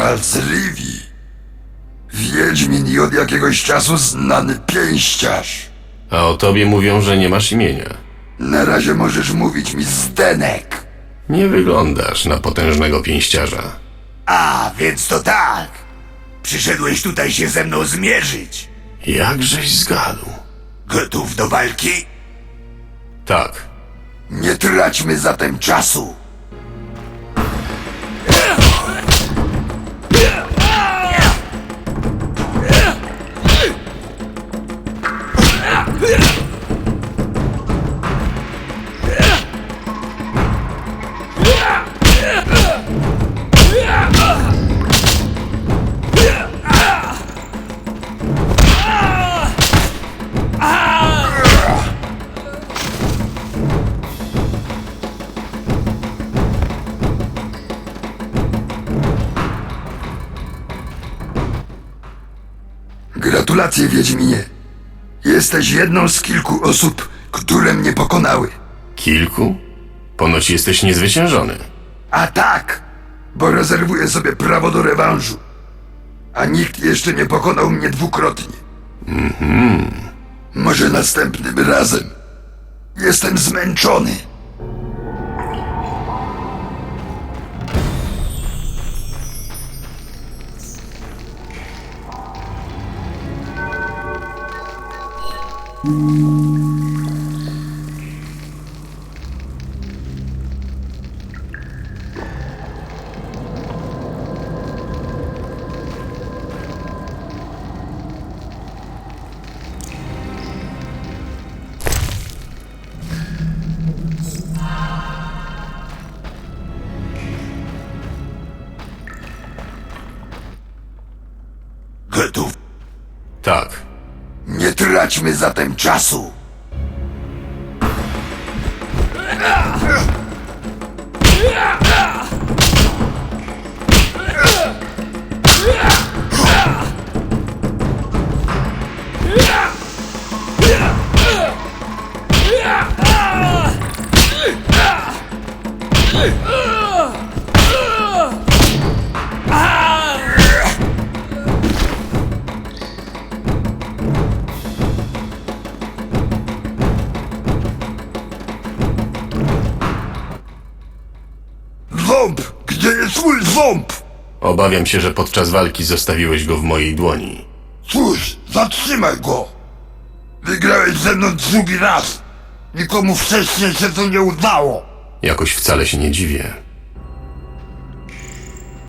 Geralt z Rivii. Wiedźmin i od jakiegoś czasu znany pięściarz. A o tobie mówią, że nie masz imienia. Na razie możesz mówić mi Zdenek. Nie wyglądasz na potężnego pięściarza. A, więc to tak. Przyszedłeś tutaj się ze mną zmierzyć. Jakżeś zgadł? Gotów do walki? Tak. Nie traćmy zatem czasu. Gratulacje, Wiedźminie. Jesteś jedną z kilku osób, które mnie pokonały. Kilku? Ponoć jesteś niezwyciężony. A tak, bo rezerwuję sobie prawo do rewanżu. A nikt jeszcze nie pokonał mnie dwukrotnie. Może następnym razem. Jestem zmęczony. Gotów. Tak. Nie traćmy zatem czasu. Ząb! Mój ząb? Obawiam się, że podczas walki zostawiłeś go w mojej dłoni. Cóż, zatrzymaj go! Wygrałeś ze mną drugi raz. Nikomu wcześniej się to nie udało. Jakoś wcale się nie dziwię.